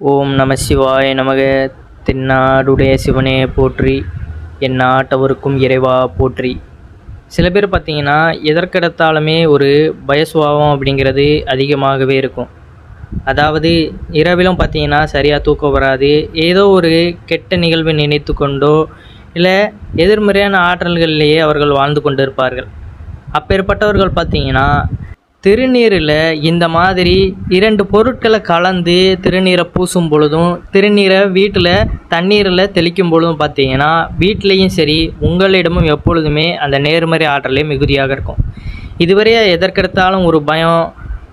ஓம் நம சிவாய நமக. தென்னாடுடைய சிவனே போற்றி. என் நாட்டவருக்கும் இறைவா போற்றி. சில பேர் பார்த்தீங்கன்னா எதற்கெடுத்தாலுமே ஒரு பயசுவாவம் அப்படிங்கிறது அதிகமாகவே இருக்கும். அதாவது இரவிலும் பார்த்தீங்கன்னா சரியாக தூக்கம் வராது. ஏதோ ஒரு கெட்ட நிகழ்வை நினைத்து கொண்டோ இல்லை எதிர்மறையான ஆற்றல்களிலேயே அவர்கள் வாழ்ந்து கொண்டு இருப்பார்கள் அப்பேற்பட்டவர்கள் பார்த்தீங்கன்னா திருநீரில் இந்த மாதிரி இரண்டு பொருட்களை கலந்து திருநீரை பூசும் பொழுதும் திருநீரை வீட்டில் தண்ணீரில் தெளிக்கும் பொழுதும் பார்த்தீங்கன்னா வீட்டிலையும் சரி உங்களிடமும் எப்பொழுதுமே அந்த நேர்மறை ஆற்றலே மிகுதியாக இருக்கும். இதுவரையே எதற்கெடுத்தாலும் ஒரு பயம்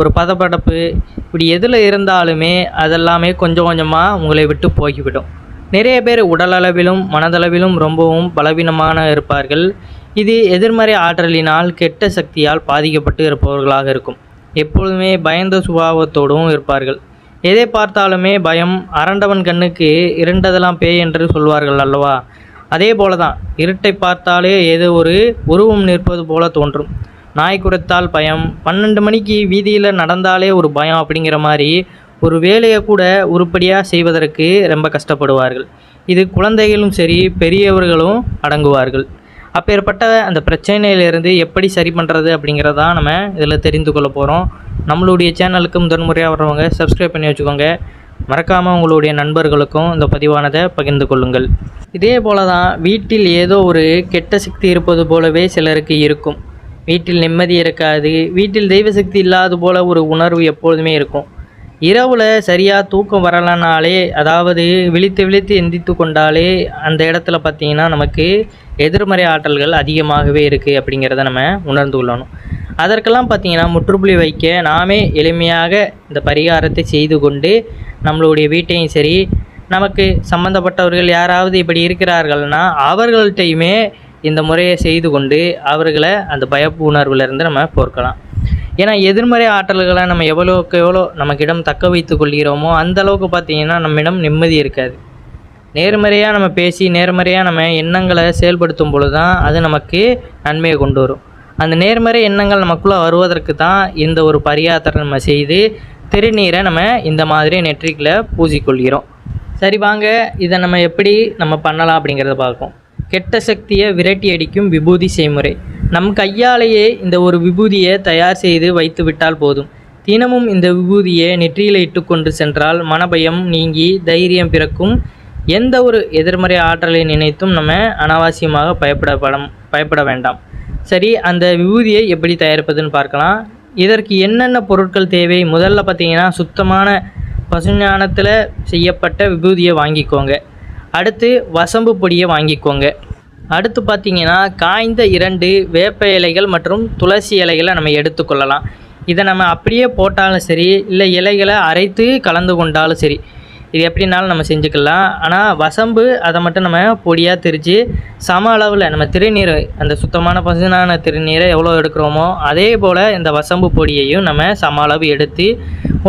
ஒரு பதப்படப்பு இப்படி எதில் இருந்தாலுமே அதெல்லாமே கொஞ்சம் கொஞ்சமாக உங்களை விட்டு போய்விடும் நிறைய பேர் உடலளவிலும் மனதளவிலும் ரொம்பவும் பலவீனமான இருப்பார்கள். இது எதிர்மறை ஆற்றலினால் கெட்ட சக்தியால் பாதிக்கப்பட்டு இருப்பவர்களாக இருக்கும். எப்பொழுதுமே பயந்த சுபாவத்தோடும் இருப்பார்கள். எதை பார்த்தாலுமே பயம் அரண்டவன் கண்ணுக்கு இருண்டதெல்லாம் பேய் என்று சொல்வார்கள் அல்லவா? அதே போல தான் இருட்டை பார்த்தாலே ஏதோ ஒரு உருவம் நிற்பது போல தோன்றும். நாய் குறைத்தால் பயம் பன்னெண்டு மணிக்கு வீதியில் நடந்தாலே ஒரு பயம் அப்படிங்கிற மாதிரி ஒரு வேலையை கூட உருப்படியாக செய்வதற்கு ரொம்ப கஷ்டப்படுவார்கள். இது குழந்தைகளும் சரி பெரியவர்களும் அடங்குவார்கள். அப்பேற்பட்ட அந்த பிரச்சனையிலிருந்து எப்படி சரி பண்ணுறது அப்படிங்கிறதா நம்ம இதில் தெரிந்து கொள்ள போகிறோம் நம்மளுடைய சேனலுக்கு முதன்முறையாக வர்றவங்க சப்ஸ்கிரைப் பண்ணி வச்சுக்கோங்க. மறக்காமல் உங்களுடைய நண்பர்களுக்கும் இந்த பதிவானதை பகிர்ந்து கொள்ளுங்கள். இதே போல தான் வீட்டில் ஏதோ ஒரு கெட்ட சக்தி இருப்பது போலவே சிலருக்கு இருக்கும். வீட்டில் நிம்மதி இருக்காது. வீட்டில் தெய்வ சக்தி இல்லாத போல ஒரு உணர்வு எப்பொழுதுமே இருக்கும். இரவில் சரியாக தூக்கம் வரலனாலே அதாவது விழித்து விழித்து எந்தித்து கொண்டாலே அந்த இடத்துல பார்த்தீங்கன்னா நமக்கு எதிர்மறை ஆற்றல்கள் அதிகமாகவே இருக்குது அப்படிங்கிறத நம்ம உணர்ந்து கொள்ளணும். அதற்கெல்லாம் பார்த்தீங்கன்னா முற்றுப்புள்ளி வைக்க நாமே எளிமையாக இந்த பரிகாரத்தை செய்து கொண்டு நம்மளுடைய வீட்டையும் சரி நமக்கு சம்பந்தப்பட்டவர்கள் யாராவது இப்படி இருக்கிறார்கள்னா அவர்கள்ட்டையுமே இந்த முறையை செய்து கொண்டு அவர்களை அந்த பயப்பு உணர்வுலேருந்து நம்ம போர்க்கலாம். ஏன்னா எதிர்மறை ஆற்றல்களை நம்ம எவ்வளோக்கு எவ்வளோ நமக்கிடம் தக்க வைத்து கொள்கிறோமோ அந்த அளவுக்கு பார்த்தீங்கன்னா நம்மிடம் நிம்மதி இருக்காது. நேர்மறையாக நம்ம பேசி நேர்மறையாக நம்ம எண்ணங்களை செயல்படுத்தும் பொழுது தான் அது நமக்கு நன்மையை கொண்டு வரும். அந்த நேர்மறை எண்ணங்கள் நமக்குள்ளே வருவதற்கு தான் இந்த ஒரு பரியாத்திரை நம்ம செய்து திருநீரை நம்ம இந்த மாதிரி நெற்றிக்கில் பூசிக்கொள்கிறோம். சரி வாங்க. இதை நம்ம எப்படி நம்ம பண்ணலாம் அப்படிங்கிறத பார்ப்போம். கெட்ட சக்தியை விரட்டி அடிக்கும் விபூதி செய்முறை. நம் கையாலேயே இந்த ஒரு விபூதியை தயார் செய்து வைத்து விட்டால் போதும். தினமும் இந்த விபூதியை நெற்றியில் இட்டுக்கொண்டு சென்றால் மனபயம் நீங்கி தைரியம் பிறக்கும். எந்த ஒரு எதிர்மறை ஆற்றலை நினைத்தும் நம்ம அனாவசியமாக பயப்படப்படம் பயப்பட வேண்டாம். சரி அந்த விபூதியை எப்படி தயாரிப்பதுன்னு பார்க்கலாம். இதற்கு என்னென்ன பொருட்கள் தேவை? முதல்ல பார்த்தீங்கன்னா சுத்தமான பசுஞானத்தில் செய்யப்பட்ட விபூதியை வாங்கிக்கோங்க. அடுத்து வசம்பு பொடியை வாங்கிக்கோங்க. அடுத்து பார்த்தீங்கன்னா காய்ந்த இரண்டு வேப்ப இலைகள் மற்றும் துளசி இலைகளை நம்ம எடுத்துக்கொள்ளலாம் இதை நம்ம அப்படியே போட்டாலும் சரி இல்லை இலைகளை அரைத்து கலந்து கொண்டாலும் சரி இது எப்படினாலும் நம்ம செஞ்சுக்கலாம். ஆனால் வசம்பு அதை மட்டும் நம்ம பொடியாக திரித்து சம அளவில் நம்ம திருநீர் அந்த சுத்தமான பசுனான திருநீரை எவ்வளோ எடுக்கிறோமோ அதே போல் இந்த வசம்பு பொடியையும் நம்ம சம அளவு எடுத்து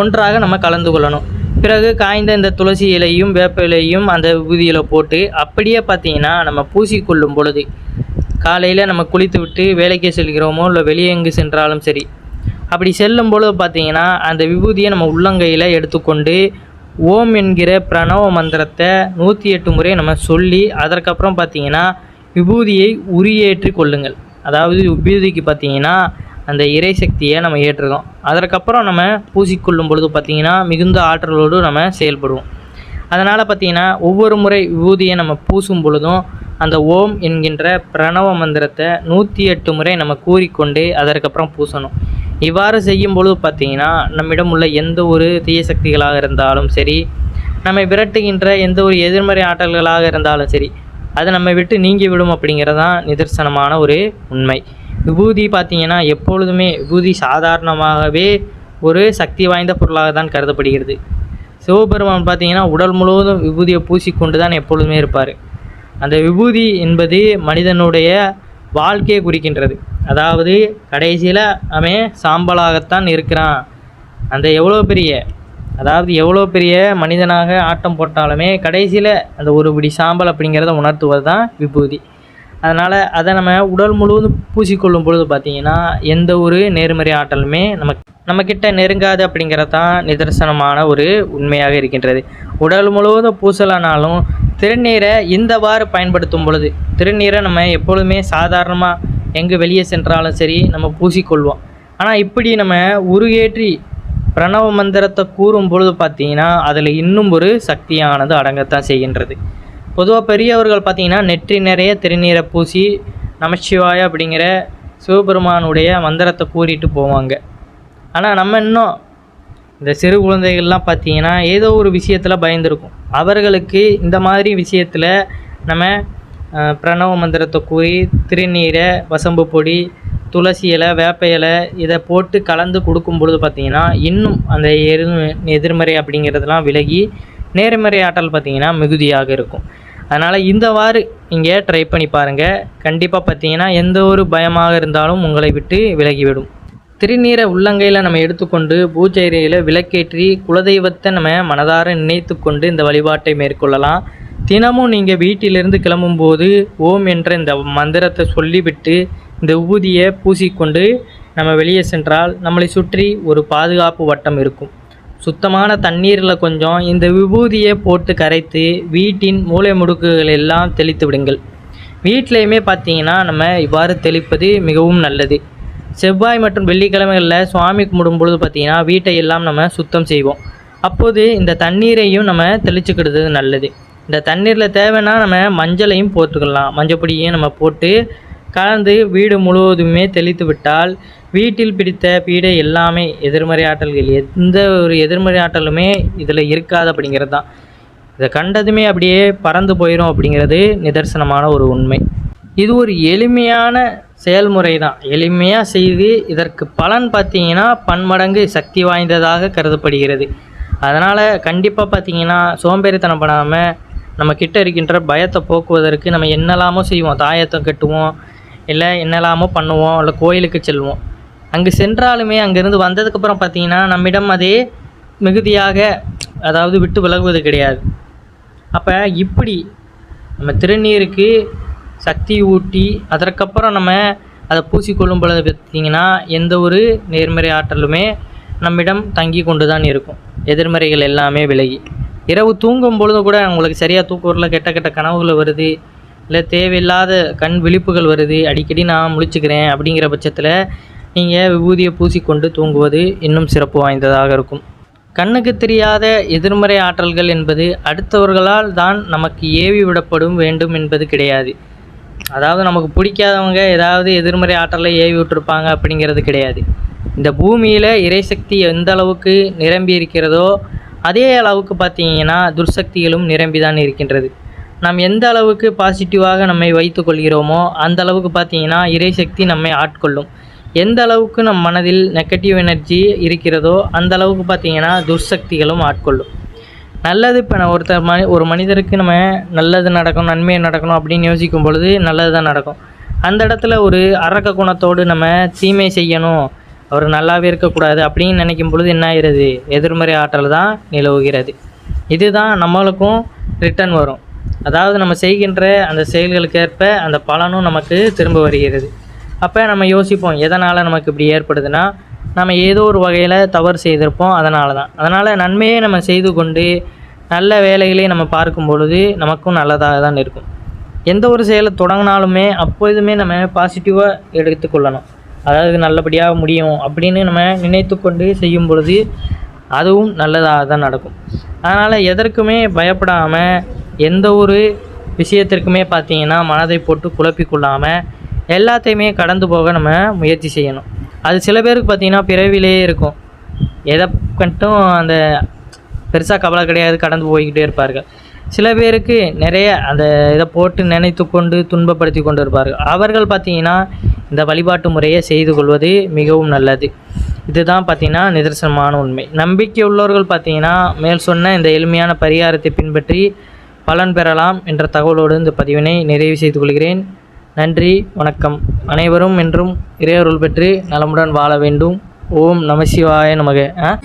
ஒன்றாக நம்ம கலந்து கொள்ளணும். பிறகு காய்ந்த இந்த துளசி இலையும் வேப்ப இலையும் அந்த விபூதியில் போட்டு அப்படியே பார்த்தீங்கன்னா நம்ம பூசிக்கொள்ளும் பொழுது காலையில் நம்ம குளித்து விட்டு வேலைக்கு செல்கிறோமோ இல்லை வெளியே எங்கு சென்றாலும் சரி அப்படி செல்லும் பொழுது பார்த்தீங்கன்னா அந்த விபூதியை நம்ம உள்ளங்கையில் எடுத்துக்கொண்டு ஓம் என்கிற பிரணவ மந்திரத்தை நூற்றி எட்டு முறை நம்ம சொல்லி அதற்கப்புறம் பார்த்தீங்கன்னா விபூதியை உரியேற்றி கொள்ளுங்கள். அதாவது விபூதிக்கு பார்த்தீங்கன்னா அந்த இறை சக்தியை நம்ம ஏற்றுறோம் அதற்கப்புறம் நம்ம பூசிக்கொள்ளும் பொழுது பார்த்திங்கன்னா மிகுந்த ஆற்றலோடு நம்ம செயல்படுவோம். அதனால் பார்த்திங்கன்னா ஒவ்வொரு முறை விபூதியை நம்ம பூசும் பொழுதும் அந்த ஓம் என்கின்ற பிரணவ மந்திரத்தை நூற்றி எட்டு முறை நம்ம கூறிக்கொண்டு அதற்கப்புறம் பூசணும். இவ்வாறு செய்யும் பொழுது பார்த்திங்கன்னா நம்மிடம் உள்ள எந்த ஒரு தீய சக்திகளாக இருந்தாலும் சரி நம்மை விரட்டுகின்ற எந்த ஒரு எதிர்மறை ஆற்றல்களாக இருந்தாலும் சரி அதை நம்ம விட்டு நீங்கி விடும் அப்படிங்கிறதான் நிதர்சனமான ஒரு உண்மை. விபூதி பார்த்தீங்கன்னா எப்பொழுதுமே விபூதி சாதாரணமாகவே ஒரு சக்தி வாய்ந்த பொருளாக தான் கருதப்படுகிறது. சிவபெருமான் பார்த்தீங்கன்னா உடல் முழுவதும் விபூதியை பூசிக்கொண்டு தான் எப்பொழுதுமே இருப்பார். அந்த விபூதி என்பது மனிதனுடைய வாழ்க்கையை குறிக்கின்றது. அதாவது கடைசியில் அவன் சாம்பலாகத்தான் இருக்கிறான். அந்த எவ்வளோ பெரிய அதாவது எவ்வளோ பெரிய மனிதனாக ஆட்டம் போட்டாலுமே கடைசியில் அந்த ஒரு பிடி சாம்பல் அப்படிங்கிறத உணர்த்துவது தான் விபூதி. அதனால் அதை நம்ம உடல் முழுவதும் பூசிக்கொள்ளும் பொழுது பார்த்திங்கன்னா எந்த ஒரு நேர்மறை ஆற்றலுமே நமக்கு நம்மக்கிட்ட நெருங்காது அப்படிங்கிறது தான் நிதர்சனமான ஒரு உண்மையாக இருக்கின்றது. உடல் முழுவதும் பூசலானாலும் திருநீரை இந்தவாறு பயன்படுத்தும் பொழுது திருநீரை நம்ம எப்பொழுதுமே சாதாரணமாக எங்கே வெளியே சென்றாலும் சரி நம்ம பூசிக்கொள்வோம். ஆனால் இப்படி நம்ம உருகேற்றி பிரணவ மந்திரத்தை கூறும் பொழுது பார்த்தீங்கன்னா அதில் இன்னும் ஒரு சக்தியானது அடங்கத்தான் செய்கின்றது. பொதுவாக பெரியவர்கள் பார்த்திங்கன்னா நெற்றி நிறைய திருநீரை பூசி நமச்சிவாய அப்படிங்கிற சிவபெருமானுடைய மந்திரத்தை கூறிட்டு போவாங்க. ஆனால் நம்ம இன்னும் இந்த சிறு குழந்தைகள்லாம் பார்த்திங்கன்னா ஏதோ ஒரு விஷயத்தில் பயந்துருக்கும். அவர்களுக்கு இந்த மாதிரி விஷயத்தில் நம்ம பிரணவ மந்திரத்தை கூறி திருநீரை வசம்பு பொடி துளசி இலை வேப்ப இலை இதை போட்டு கலந்து கொடுக்கும் பொழுது பார்த்தீங்கன்னா இன்னும் அந்த எரு எதிர்மறை அப்படிங்கிறதுலாம் விலகி நேர்மறை ஆற்றல் பார்த்தீங்கன்னா மிகுதியாக இருக்கும். அதனால் இந்தவாறு நீங்கள் ட்ரை பண்ணி பாருங்கள் கண்டிப்பாக பார்த்தீங்கன்னா எந்த ஒரு பயமாக இருந்தாலும் உங்களை விட்டு விலகிவிடும். திருநீரை உள்ளங்கையில் நம்ம எடுத்துக்கொண்டு பூஜை அறையில் விளக்கேற்றி குலதெய்வத்தை நம்ம மனதார நினைத்து கொண்டு இந்த வழிபாட்டை மேற்கொள்ளலாம். தினமும் நீங்கள் வீட்டிலிருந்து கிளம்பும்போது ஓம் என்ற இந்த மந்திரத்தை சொல்லிவிட்டு இந்த ஊதியை பூசிக்கொண்டு நம்ம வெளியே சென்றால் நம்மளை சுற்றி ஒரு பாதுகாப்பு வட்டம் இருக்கும். சுத்தமான தண்ணீரில் கொஞ்சம் இந்த விபூதியை போட்டு கரைத்து வீட்டின் மூலை முடுக்குகள் எல்லாம் தெளித்து விடுங்கள். வீட்டிலையுமே பார்த்தீங்கன்னா நம்ம இவ்வாறு தெளிப்பது மிகவும் நல்லது. செவ்வாய் மற்றும் வெள்ளிக்கிழமைகளில் சுவாமி கும்பிடும் பொழுது பார்த்தீங்கன்னா வீட்டை எல்லாம் நம்ம சுத்தம் செய்வோம். அப்போது இந்த தண்ணீரையும் நம்ம தெளிச்சுக்கிடுறது நல்லது. இந்த தண்ணீரில் தேவைன்னா நம்ம மஞ்சளையும் போட்டுக்கலாம். மஞ்சப்பொடியையும் நம்ம போட்டு கலந்து வீடு முழுவதுமே தெளித்து விட்டால் வீட்டில் பிடித்த பீடை எல்லாமே எதிர்மறை ஆற்றல்கள். எந்த ஒரு எதிர்மறை ஆற்றலுமே இதில் இருக்காது அப்படிங்கிறது தான். இதை கண்டதுமே அப்படியே பறந்து போயிடும் அப்படிங்கிறது நிதர்சனமான ஒரு உண்மை. இது ஒரு எளிமையான செயல்முறை தான். எளிமையாக செய்து இதற்கு பலன் பார்த்தீங்கன்னா பன்மடங்கு சக்தி வாய்ந்ததாக கருதப்படுகிறது. அதனால் கண்டிப்பாக பார்த்தீங்கன்னா சோம்பேறித்தனம் பண்ணாமல் நம்ம கிட்ட இருக்கின்ற பயத்தை போக்குவதற்கு நம்ம என்னெல்லாமோ செய்வோம். தாயத்தை கட்டுவோம். இல்லை என்னெல்லாமோ பண்ணுவோம் இல்லை கோயிலுக்கு செல்வோம். அங்கு சென்றாலுமே அங்கேருந்து வந்ததுக்கப்புறம் பார்த்தீங்கன்னா நம்மிடம் அதே மிகுதியாக அதாவது விட்டு விலகுவது கிடையாது. அப்போ இப்படி நம்ம திருநீருக்கு சக்தி ஊட்டி அதற்கப்புறம் நம்ம அதை பூசிக்கொள்ளும் பொழுது பார்த்தீங்கன்னா எந்த ஒரு நேர்மறை ஆற்றலுமே நம்மிடம் தங்கி கொண்டு தான் இருக்கும். எதிர்மறைகள் எல்லாமே விலகி. இரவு தூங்கும் பொழுது கூட உங்களுக்கு சரியாக தூக்கம் வரல கெட்ட கெட்ட கனவுகள் வருது இல்லை தேவையில்லாத கண் விழிப்புகள் வருது அடிக்கடி நான் முழிச்சுக்கிறேன் அப்படிங்கிற பட்சத்தில் நீங்கள் விபூதியை பூசிக்கொண்டு தூங்குவது இன்னும் சிறப்பு வாய்ந்ததாக இருக்கும். கண்ணுக்கு தெரியாத எதிர்மறை ஆற்றல்கள் என்பது அடுத்தவர்களால் தான் நமக்கு ஏவி விடப்படும் வேண்டும் என்பது கிடையாது. அதாவது நமக்கு பிடிக்காதவங்க ஏதாவது எதிர்மறை ஆற்றலை ஏவி விட்டுருப்பாங்க அப்படிங்கிறது கிடையாது. இந்த பூமியில் இறைசக்தி எந்த அளவுக்கு நிரம்பி இருக்கிறதோ அதே அளவுக்கு பார்த்தீங்கன்னா துர்சக்திகளும் நிரம்பி தான் இருக்கின்றது. நாம் எந்த அளவுக்கு பாசிட்டிவாக நம்மை வைத்துக்கொள்கிறோமோ அந்த அளவுக்கு பார்த்தீங்கன்னா இறைசக்தி நம்மை ஆட்கொள்ளும். எந்த அளவுக்கு நம் மனதில் நெகட்டிவ் எனர்ஜி இருக்கிறதோ அந்த அளவுக்கு பார்த்தீங்கன்னா துர்சக்திகளும் ஆட்கொள்ளும். நல்லது இப்போ நான் ஒருத்தர் மனி ஒரு மனிதருக்கு நம்ம நல்லது நடக்கும் நன்மை நடக்கணும் அப்படின்னு யோசிக்கும் பொழுது நல்லது தான் நடக்கும். அந்த இடத்துல ஒரு அரக்க குணத்தோடு நம்ம தீமை செய்யணும் அவர் நல்லாவே இருக்கக்கூடாது அப்படின்னு நினைக்கும் பொழுது என்ன ஆகிறது எதிர்மறை ஆற்றல் தான் நிலவுகிறது. இதுதான் நம்மளுக்கும் ரிட்டர்ன் வரும். அதாவது நம்ம செய்கின்ற அந்த செயல்களுக்கேற்ப அந்த பலனும் நமக்கு திரும்ப வருகிறது. அப்போ நம்ம யோசிப்போம் எதனால் நமக்கு இப்படி ஏற்படுதுன்னா நம்ம ஏதோ ஒரு வகையில் தவறு செய்திருப்போம் அதனால தான் அதனால் நன்மையை நம்ம செய்து கொண்டு நல்ல வேலைகளை நம்ம பார்க்கும் பொழுது நமக்கும் நல்லதாக தான் இருக்கும். எந்த ஒரு செயலை தொடங்கினாலுமே அப்பொழுதுமே நம்ம பாசிட்டிவாக எடுத்துக்கொள்ளணும் அதாவது நல்லபடியாக முடியும் அப்படின்னு நம்ம நினைத்து கொண்டு செய்யும் பொழுது அதுவும் நல்லதாக தான் நடக்கும். அதனால் எதற்குமே பயப்படாமல் எந்த ஒரு விஷயத்திற்குமே பார்த்தீங்கன்னா மனதை போட்டு குழப்பிக்கொள்ளாமல் எல்லாத்தையுமே கடந்து போக நம்ம முயற்சி செய்யணும். அது சில பேருக்கு பார்த்தீங்கன்னா பிறவிலேயே இருக்கும். எதை கட்டும் அந்த பெருசாக கவலை கிடையாது கடந்து போய்கிட்டே இருப்பார்கள். சில பேருக்கு நிறைய அந்த இதை போட்டு நினைத்து கொண்டு துன்பப்படுத்தி கொண்டு இருப்பார்கள். அவர்கள் பார்த்தீங்கன்னா இந்த வழிபாட்டு முறையை செய்து கொள்வது மிகவும் நல்லது. இதுதான் பார்த்தீங்கன்னா நிதர்சனமான உண்மை. நம்பிக்கை உள்ளவர்கள் பார்த்தீங்கன்னா மேல் சொன்ன இந்த எளிமையான பரிகாரத்தை பின்பற்றி பலன் பெறலாம் என்ற தகவலோடு இந்த பதிவினை நிறைவு செய்து கொள்கிறேன். நன்றி வணக்கம். அனைவரும் என்றும் இறையருள் பெற்று நலமுடன் வாழ வேண்டும். ஓம் நமசிவாய நமக. ஆ?